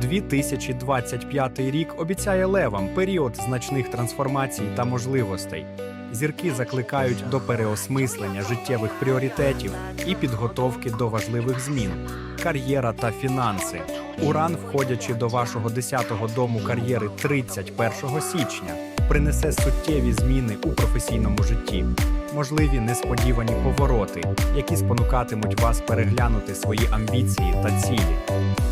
2025 рік обіцяє левам період значних трансформацій та можливостей. Зірки закликають до переосмислення життєвих пріоритетів і підготовки до важливих змін, кар'єра та фінанси. Уран, входячи до вашого 10-го дому кар'єри 31 січня, принесе суттєві зміни у професійному житті, можливі несподівані повороти, які спонукатимуть вас переглянути свої амбіції та цілі.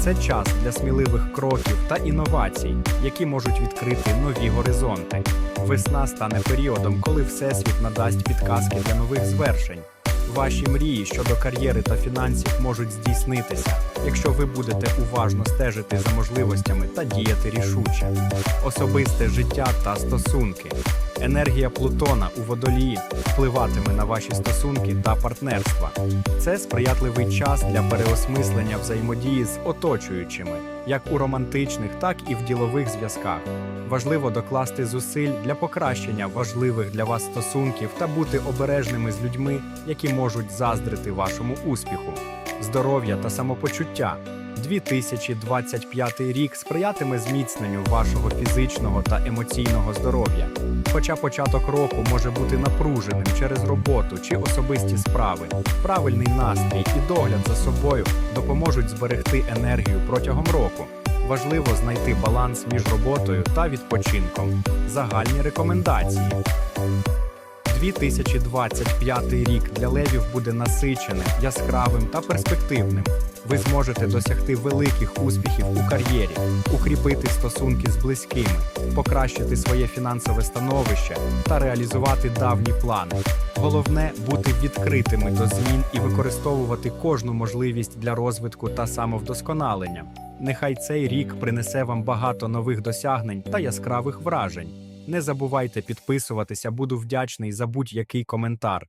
Це час для сміливих кроків та інновацій, які можуть відкрити нові горизонти. Весна стане періодом, коли Всесвіт надасть підказки для нових звершень. Ваші мрії щодо кар'єри та фінансів можуть здійснитися, якщо ви будете уважно стежити за можливостями та діяти рішуче. Особисте життя та стосунки. Енергія Плутона у водолії впливатиме на ваші стосунки та партнерства. Це сприятливий час для переосмислення взаємодії з оточуючими, як у романтичних, так і в ділових зв'язках. Важливо докласти зусиль для покращення важливих для вас стосунків та бути обережними з людьми, які можуть заздрити вашому успіху. Здоров'я та самопочуття. 2025 рік сприятиме зміцненню вашого фізичного та емоційного здоров'я. Хоча початок року може бути напруженим через роботу чи особисті справи, правильний настрій і догляд за собою допоможуть зберегти енергію протягом року. Важливо знайти баланс між роботою та відпочинком. Загальні рекомендації. 2025 рік для левів буде насиченим, яскравим та перспективним. Ви зможете досягти великих успіхів у кар'єрі, укріпити стосунки з близькими, покращити своє фінансове становище та реалізувати давні плани. Головне бути відкритими до змін і використовувати кожну можливість для розвитку та самовдосконалення. Нехай цей рік принесе вам багато нових досягнень та яскравих вражень. Не забувайте підписуватися, буду вдячний за будь-який коментар.